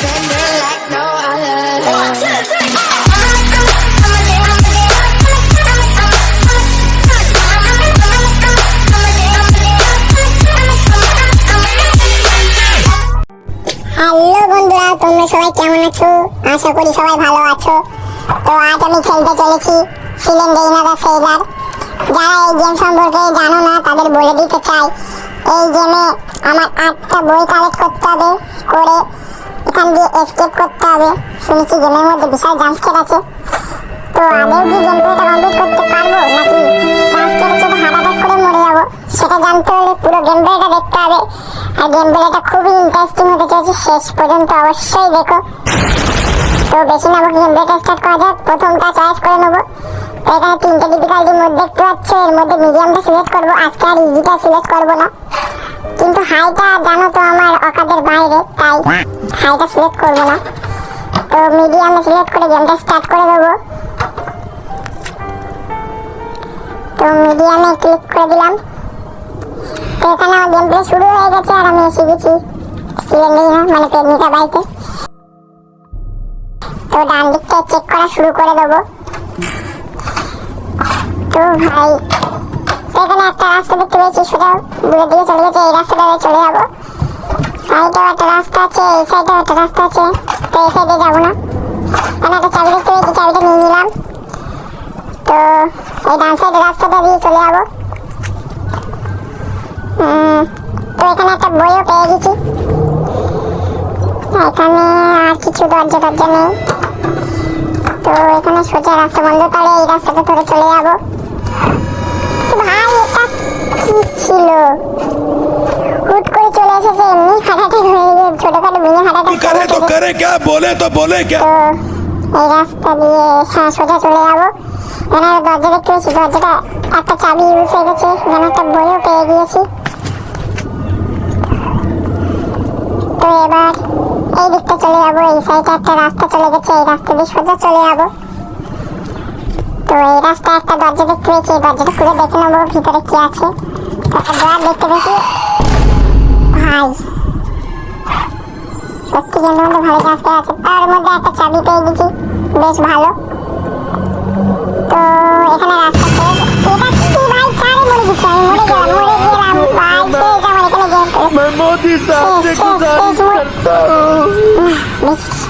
Hello বন্ধুরা, তোমরা সবাই আশা করি সবাই ভালো আছো। তো আজ চলেছি সিলেন রেইনা দা সেলার যারা জানো না, তাদের বলে দিতে চাই, এই আমার আটটা বই কালেক্ট করতে হবে, করে এখান দিয়ে এসকেপ করতে হবে। শুনেছি গেমের মধ্যে বিশাল জাম্পস্কেট আছে। তো আদেও কি গেম প্লেটা কমপ্লিট করতে পারব নাকি জাম্পস্কেটে শুধু হার্ট করে মরে যাব, সেটা জানতে হলে পুরো গেম দেখতে হবে। আর গেম প্লেটা খুবই ইন্টারেস্টিং হতে চলেছে, শেষ পর্যন্ত অবশ্যই দেখো। তো বেশি না গেম প্লেটা স্টার্ট করা যাক প্রথমটা চয়েস করে নেব। তো এখানে তিনটে ডিফিকাল্টির মধ্যে দেখতে পাচ্ছ, এর মধ্যে মিডিয়ামটা সিলেক্ট করব, আজকে আর ইজিটা সিলেক্ট করব না। কিন্তু হাইটা জানো তো আমার অকাদের বাইরে, তাই হাইটা সিলেক্ট করব না তো মিডিয়ামে সিলেক্ট করে গেমটা স্টার্ট করে দেবো। তো মিডিয়ামে ক্লিক করে দিলাম। তো এখানে আমার গেম প্লে শুরু হয়ে গেছে আর আমি এসে গেছি। মানে পেগনিটা বাড়িতে। তো ডান দিকটা চেক করা শুরু করে দেবো। তো ভাই এখানে একটা রাস্তা দেখতে পেয়েছি, সেটা দূরের দিয়ে চলে গেছে। এই রাস্তাটা চলে যাব। সাইডেও একটা রাস্তা আছে, এই সাইডেও একটা রাস্তা আছে। তো এই সাইডে যাব না। এখানে একটা চাবি দেখতে পেয়েছি, চাবিটা নিয়ে নিলাম। তো এই ডান সাইডের রাস্তাটা দিয়ে চলে যাব। তো এখানে একটা বইও পেয়ে গেছি। এখানে আর কিছু দরজা টরজা নেই। তো এখানে সোজা রাস্তা বন্ধ, তাহলে এই রাস্তাটা ধরে চলে যাব। ভাই, এটা কি ছিল? থেকে এমনি হার্ট বলে তো রাস্তা দিয়ে চলে যাব। এনার দরজা দেখতে পেয়েছি দরজাটা একটা চাবি হয়ে গেছে যেন একটা পেয়ে গিয়েছি। তো এবার এই দিকটা চলে যাব এই সাইডে একটা রাস্তা চলে গেছে রাস্তা দিয়ে সোজা চলে যাব। তো এই রাস্তায় একটা দরজা দেখতে পেয়েছি এই দরজাটা খুলে দেখে নেব ভিতরে কি আছে। একটা দোয়ার দেখতে পেয়েছি। ভাই। সত্যি কেন মতো ভালো কাজটা আছে তার মধ্যে একটা এখানে রাস্তা শেষ এটা ভাই? কারে মরে গেছি? আমি মরে গেলাম মরে গেলাম ভাই শেষ আমার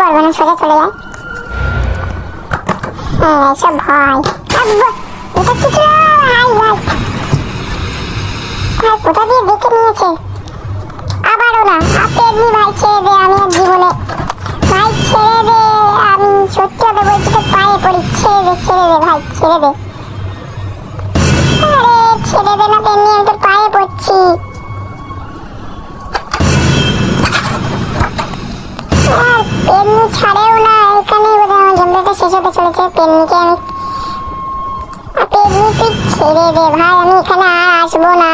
করবে না সোজা চলে যায়? হ্যাঁ এসব ভয় এটা হাই দিয়ে দেখে নিয়েছে? আবারও না আপনি এমনি ভাই ছেড়ে দে, আমি আর জীবনে ভাই ছেড়ে দে, আমি সত্যি কথা বলছি দে না তেমনি আমি তো পায়ে পড়ছি। ছাড়েও না, এখানেই বোধহয় আমার শেষ হতে চলেছে। পেন্নিকে আমি পেন্নি তুই ছেড়ে দে ভাই, আমি এখানে আর আসব না।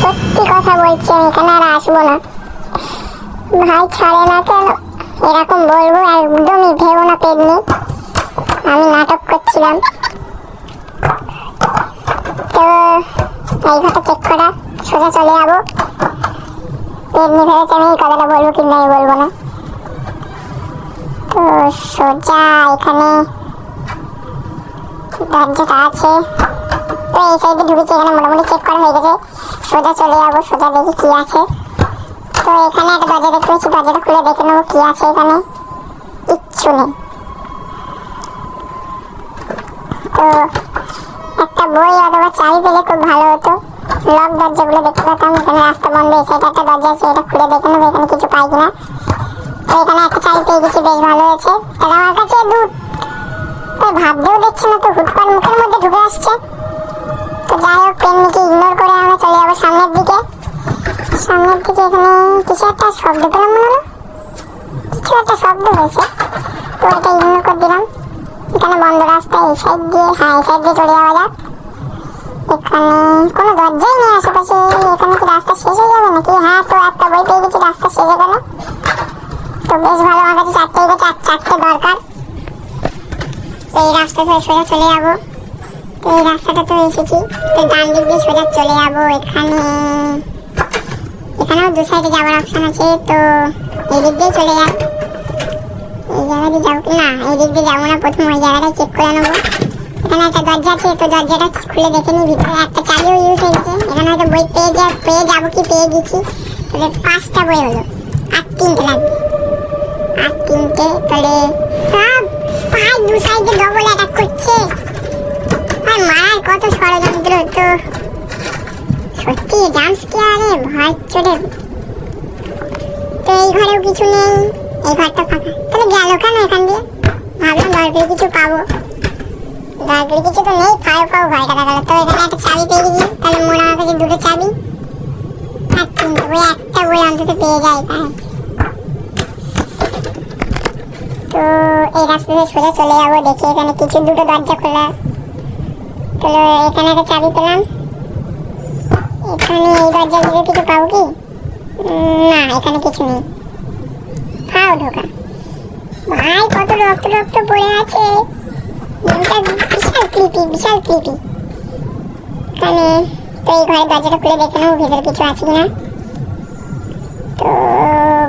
সত্যি কথা বলছি, আমি এখানে আর আসব না। ভাই, ছাড়ে না কেন? এরকম বলব, একদমই ভেবো না পেন্নি। আমি নাটক করছিলাম। তো, এই ঘরটা চেক করা, সোজা চলে যাব। পেন্নি ভেবেছে আমি এই কথাটা বলব কিংবা আমি বলব না। সোজা এখানে দরজাটা আছে। তো এই সাইডে ঢুকেছি, এখানে মোটামুটি চেক করা হয়ে গেছে। সোজা চলে যাব, সোজা দেখি কি আছে। তো এখানে একটা দরজা দেখতে পেয়েছি দরজাটা খুলে দেখে নেব কি আছে এখানে। কিচ্ছু নেই। তো একটা বই অথবা চাবি পেলে খুব ভালো হতো। লক দরজাগুলো দেখতে পেতাম, এখানে রাস্তা বন্ধ, এই সাইডে একটা দরজা আছে, এটা খুলে দেখে নেব, এখানে কিছু পাই কিনা। তো এখানে একটা চাবি পেয়ে গেছি, বেশ ভালো হয়েছে। তাহলে আমার কাছে দুধ ওই ভাবতেও দেখছি না তো, হুটপাট মুখের মধ্যে ঢুকে আসছে। তো যাই হোক পেননিকে ইগনোর করে আমরা চলে যাব সামনের দিকে। সামনের দিকে এখানে কিছু একটা শব্দ পেলাম মনে হলো। কিছু একটা শব্দ হয়েছে। তো এটা ইগনোর করে দিলাম। এখানে বন্ধ রাস্তা এই সাইড দিয়ে হ্যাঁ এই সাইড দিয়ে চলে যাওয়া যাক। এখানে কোনো দরজাই নেই আশেপাশে। এখানে কি রাস্তা শেষ হয়ে যাবে নাকি? হ্যাঁ তো একটা বই পেয়ে গেছি, রাস্তা শেষ হয়ে গেল। তো বেশ ভালো আমার কাছে চারটে আর চারটে দরকার। তো এই রাস্তা ধরে সোজা চলে যাব। তো এই রাস্তাটা তো এসেছি। তো ডান দিক দিয়ে সোজা চলে যাব এখানে। এখানেও দু সাইডে যাওয়ার অপশন আছে, তো এই দিক দিয়ে চলে যাক এই জায়গা দিয়ে যাব না, এই দিক দিয়ে যাব না, প্রথম ওই জায়গাটাই চেক করে নেব। এখানে একটা দরজা আছে, তো দরজাটা খুলে দেখে নিই, ভিতরে একটা চাবিও ইউজ হয়ে গেছে এখানে হয়তো বই পেয়ে যা পেয়ে যাব কি পেয়ে গেছি। তাহলে পাঁচটা বই হলো, আর তিনটে লাগবে। আর তিনটে তাহলে সব পায়ে দু সাইডে ডবল অ্যাটাক করছে। আর মারার কত ষড়যন্ত্র তো। সত্যি জাম্পস কি আরে ভয় চড়ে তো এই ঘরেও কিছু নেই, এই ঘরটা ফাঁকা। তাহলে গেল কেন এখান দিয়ে? ভাবলাম দরকারি কিছু পাবো। দরকারি কিছু তো নেই ফাও ফাও টাকা গেল তো এখানে একটা চাবি পেয়ে গেছি। তাহলে মোড় কাছে দুটো চাবি। আর তিনটে বই একটা বই অন্তত পেয়ে যায় তাই তো এই রাস্তা দিয়ে সোজা চলে যাব, দেখি এখানে কিছু দুটো দরজা খোলা। তো এখানে একটা চাবি পেলাম। এখানে এই দরজার দিকে কিছু পাবো কি? না, এখানে কিছু নেই। খাও ঢোকা। ভাই, কত রক্ত রক্ত পড়ে আছে। বিশাল ক্রিপি বিশাল ক্রিপি এখানে, তো এই ঘরের দরজাটা খুলে দেখে নেব, ভেতরে কিছু আছে কিনা। তো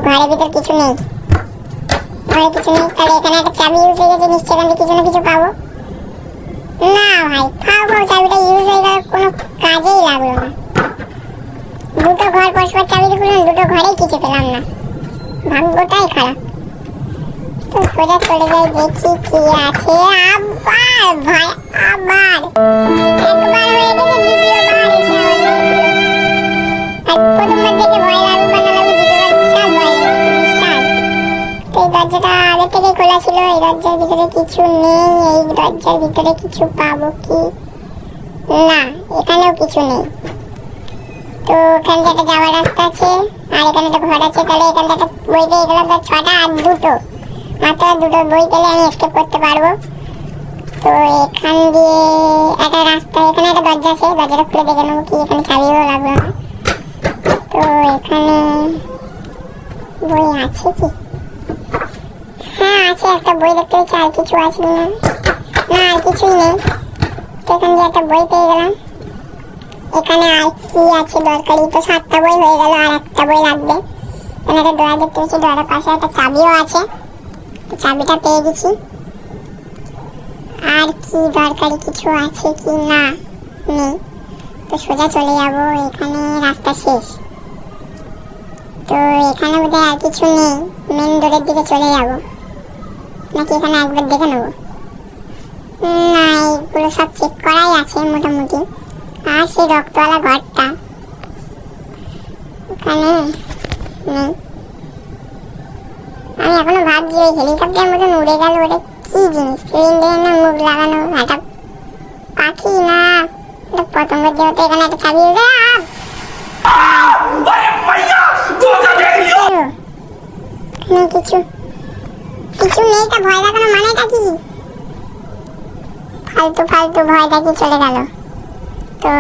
ঘরের ভিতর কিছু নেই। ঘরে কিছু নেই তাহলে এখানে একটা চাবি ইউজ হয়ে গেছে? নিশ্চয়ই এখান থেকে কিছু না কিছু পাবো। না ভাই ফাও চাবিটা ইউজ হয়ে গেল, কোনো কাজেই লাগল না। দুটো ঘর পরস্পর চাবি খুললাম দুটো ঘরেই কিছু পেলাম না। ভাগ্যটাই খারাপ। তো সোজা আবার আবার। দরজার ভিতরে কিছু নেই, এই দরজার ভিতরে কিছু পাবো কি? না, এখানেও কিছু নেই। তো এখান থেকে যাওয়ার রাস্তা আছে, আর এখানে একটা ঘর আছে, তাহলে এখান থেকে বই পেয়ে গেলাম তো ছটা আর দুটো। মাত্র দুটো বই পেলে আমি এসকেপ করতে পারব। তো এখান দিয়ে একটা রাস্তা, এখানে একটা দরজা আছে, দরজাটা খুলে দেখে নেব কি এখানে চাবিও লাগবে না। তো এখানে বই আছে কি? হ্যাঁ আছে একটা বই দেখতে পাচ্ছি আর কিছু আছে কিনা? না, আর কিছুই নেই। তো এখান দিয়ে একটা বই পেয়ে গেলাম। এখানে আর কি আছে দরকারি? তো সাতটা বই হয়ে গেল, আর একটা বই লাগবে। এখানে একটা ডোয়া দেখতে পাচ্ছি ডোয়ার পাশে একটা চাবিও আছে। তো চাবিটা পেয়ে গেছি। আর কি দরকারি, কিছু আছে কি না? নেই। তো সোজা চলে যাব, এখানে রাস্তা শেষ। তো এখানে বোধহয় আর কিছু নেই। মেন রোডের দিকে চলে যাব। নাকি এখানে একবার দেখে নেব? না এইগুলো সব চেক করাই আছে মোটামুটি। আর সেই রক্তওয়ালা ঘরটা? ওখানে নেই। আমি এখনও ভাবছি ওই হেলিকপ্টার মতন উড়ে গেল ওটা কি জিনিস? সিলিন্ডারে না মুখ লাগানো একটা পাখি না? একটা পতঙ্গ যেহেতু এখানে একটা চাবি উঠে কিছু কিছু নেই তা ভয় দেখানো মানেটা কি? ফালতু ফালতু ভয় দেখি চলে গেল। তো,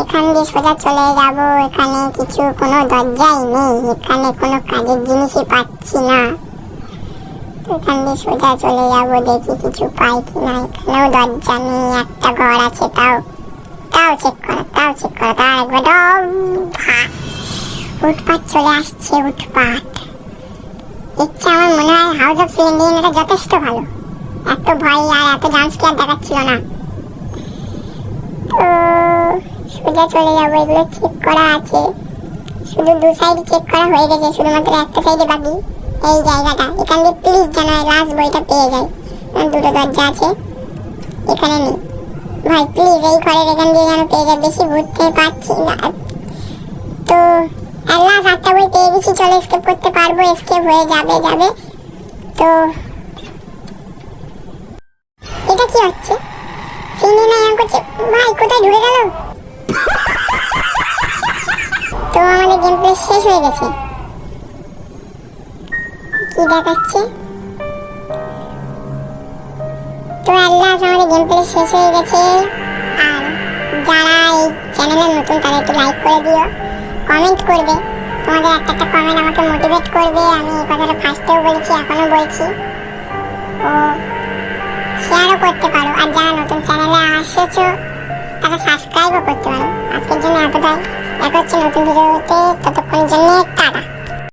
এখান দিয়ে সোজা চলে যাব, এখানে কিছু কোনো দরজাই নেই, এখানে কোনো কাজের জিনিসই পাচ্ছি না। এখান দিয়ে সোজা চলে যাব, দেখি কিছু পাই কি না এখানেও দরজা নেই, একটা ঘর আছে, তাও তাও চেক করা, তাও চেক করা, তাও একবার চলে আসছে উৎপাত ইচ্ছা আমার মনে হয় হাউস অফ সিলিন্ডিয়ানটা যথেষ্ট ভালো। এত ভয় আর এত কি আর দেখাচ্ছিল না। তো সোজা চলে যাব, এগুলো চেক করা আছে। শুধু দু সাইড চেক করা হয়ে গেছে, শুধুমাত্র একটা সাইডে বাকি। এই জায়গাটা, এখান দিয়ে প্লিজ যেন লাস্ট বইটা পেয়ে কারণ দুটো দরজা আছে। এখানে নেই। ভাই প্লিজ এই ঘরের এখান দিয়ে যেন পেয়ে যায় বেশি ঘুরতে পারছি না। তো আল্লাহ সাতটা বই পেয়ে গেছি চলো স্কেপ করতে পারব স্কেপ হয়ে যাবে যাবে। তো এটা কি হচ্ছে? সিনি না এরকম করছে? ভাই, কোথায় ঢুকে গেল? তো আমাদের গেম প্লে শেষ হয়ে গেছে। কি দেখাচ্ছে? তো আল্লাহ, আমাদের গেম প্লে শেষ হয়ে গেছে। আর যারা এই চ্যানেলে নতুন, তারা একটু লাইক করে দিও। কমেন্ট করবে। তোমাদের একটা একটা কমেন্ট আমাকে মোটিভেট করবে। আমি এই কথাটা ফার্স্টেও বলেছি, এখনও বলছি। ও শেয়ারও করতে পারো। আর যারা নতুন চ্যানেলে আসেছো তারা সাবস্ক্রাইবও করতে পারো। আজকের জন্য এতটাই। দেখা হচ্ছে নতুন ভিডিওতে ততক্ষণের জন্য টাটা।